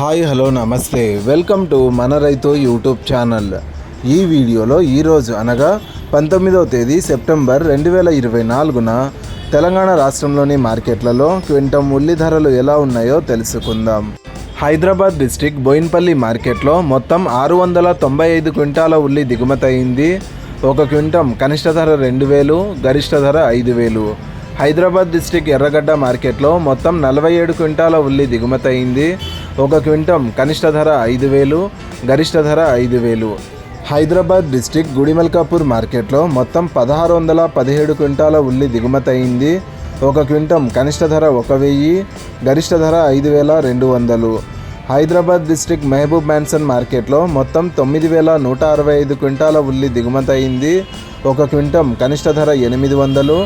Hi hello నమస్తే. Welcome to మన రైతు యూట్యూబ్ ఛానల్. ఈ వీడియోలో ఈరోజు అనగా పంతొమ్మిదవ తేదీ సెప్టెంబర్ రెండు వేల ఇరవై నాలుగున తెలంగాణ రాష్ట్రంలోని మార్కెట్లలో క్వింటం ఉల్లి ధరలు ఎలా ఉన్నాయో తెలుసుకుందాం. హైదరాబాద్ డిస్టిక్ బోయిన్పల్లి మార్కెట్లో మొత్తం ఆరు వందల తొంభై ఐదు క్వింటాల ఉల్లి దిగుమతయింది ఒక క్వింటం కనిష్ట ధర రెండు వేలు గరిష్ట ధర ఐదు వేలు. హైదరాబాద్ డిస్టిక్ ఎర్రగడ్డ మార్కెట్లో మొత్తం నలభై ఏడు క్వింటాల ఉల్లి దిగుమతయింది ఒక క్వింటం కనిష్ట ధర ఐదు వేలు గరిష్ట ధర ఐదు వేలు. హైదరాబాద్ డిస్టిక్ గుడిమల్కాపూర్ మార్కెట్లో మొత్తం పదహారు వందల పదిహేడు క్వింటాల ఉల్లి దిగుమతి అయింది. ఒక క్వింటం కనిష్ట ధర ఒక వెయ్యి గరిష్ట ధర ఐదు వేల రెండు వందలు. హైదరాబాద్ డిస్టిక్ మహబూబ్ మ్యాన్సన్ మార్కెట్లో మొత్తం తొమ్మిది వేల నూట అరవై ఐదు క్వింటాల ఉల్లి దిగుమతి అయింది. ఒక క్వింటం కనిష్ట ధర ఎనిమిది వందలు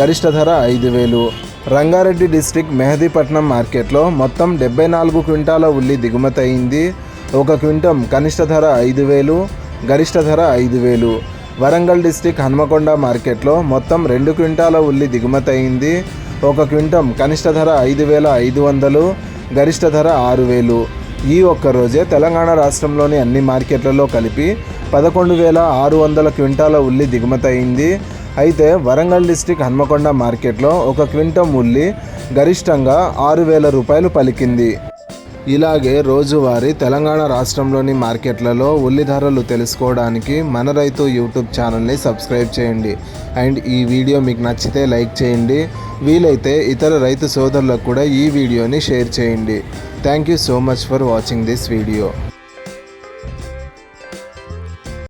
గరిష్ట ధర ఐదు వేలు. రంగారెడ్డి డిస్టిక్ మెహదీపట్నం మార్కెట్లో మొత్తం డెబ్బై నాలుగు క్వింటాల ఉల్లి దిగుమతి అయింది. ఒక క్వింటం కనిష్ట ధర ఐదు వేలు గరిష్ట ధర ఐదు వేలు. వరంగల్ డిస్టిక్ హన్మకొండ మార్కెట్లో మొత్తం రెండు క్వింటాల ఉల్లి దిగుమతి అయింది. ఒక క్వింటం కనిష్ట ధర ఐదు వేల ఐదు వందలు గరిష్ట ధర ఆరు వేలు. ఈ ఒక్క రోజే తెలంగాణ రాష్ట్రంలోని అన్ని మార్కెట్లలో కలిపి పదకొండు వేల ఆరు వందల క్వింటాల ఉల్లి దిగుమతి అయింది అయితే వరంగల్ డిస్టిక్ హన్మకొండ మార్కెట్లో ఒక క్వింటం ఉల్లి గరిష్టంగా ఆరు వేల రూపాయలు పలికింది. ఇలాగే రోజువారీ తెలంగాణ రాష్ట్రంలోని మార్కెట్లలో ఉల్లి ధరలు తెలుసుకోవడానికి మన రైతు యూట్యూబ్ ఛానల్ని సబ్స్క్రైబ్ చేయండి. అండ్ ఈ వీడియో మీకు నచ్చితే లైక్ చేయండి. వీలైతే ఇతర రైతు సోదరులకు కూడా ఈ వీడియోని షేర్ చేయండి. Thank you so much for watching this video.